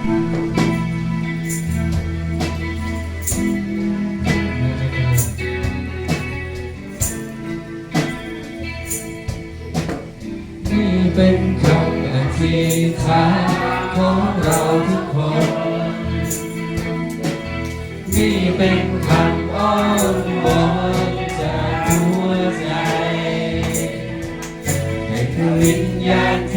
นี่เป็นคำอธิษฐานของเราทุกคน นี่เป็นคำอ้อนวอนจากหัวใจ ให้พระวิญญาณเท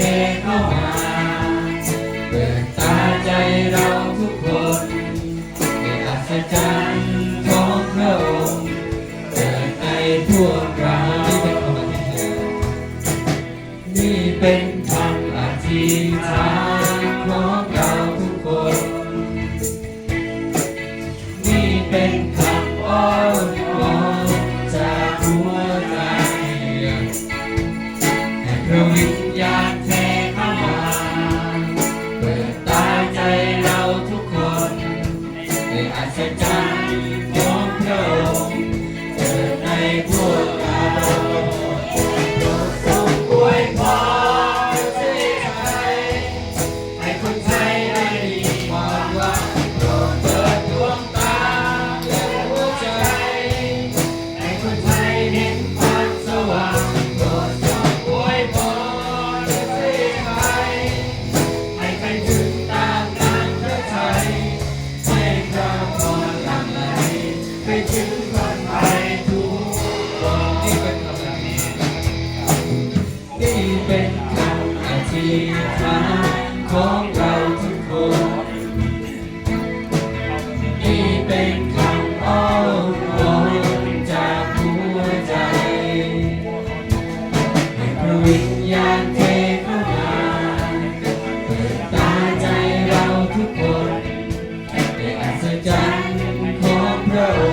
พวกเรานี่เป็นคำอธิษฐานนี่เป็นคำอธิษฐานของเราทุกคน นี่เป็นคำอ้อนวอนจากหัวใจให้พระวิญญาณเทเข้ามาเปิดตาใจเราทุกคนในอัศจรรย์ ถึงคนไทยทุกคนนี่เป็นคำอธิษฐานนี่เป็นคำอธิษฐานของเราทุกคนนี่เป็นคำอ้อนวอนจากหัวใจให้พระวิญญาณเทเข้ามาเปิดตาใจเราทุกคนในอัศจรรย์ของพระองค์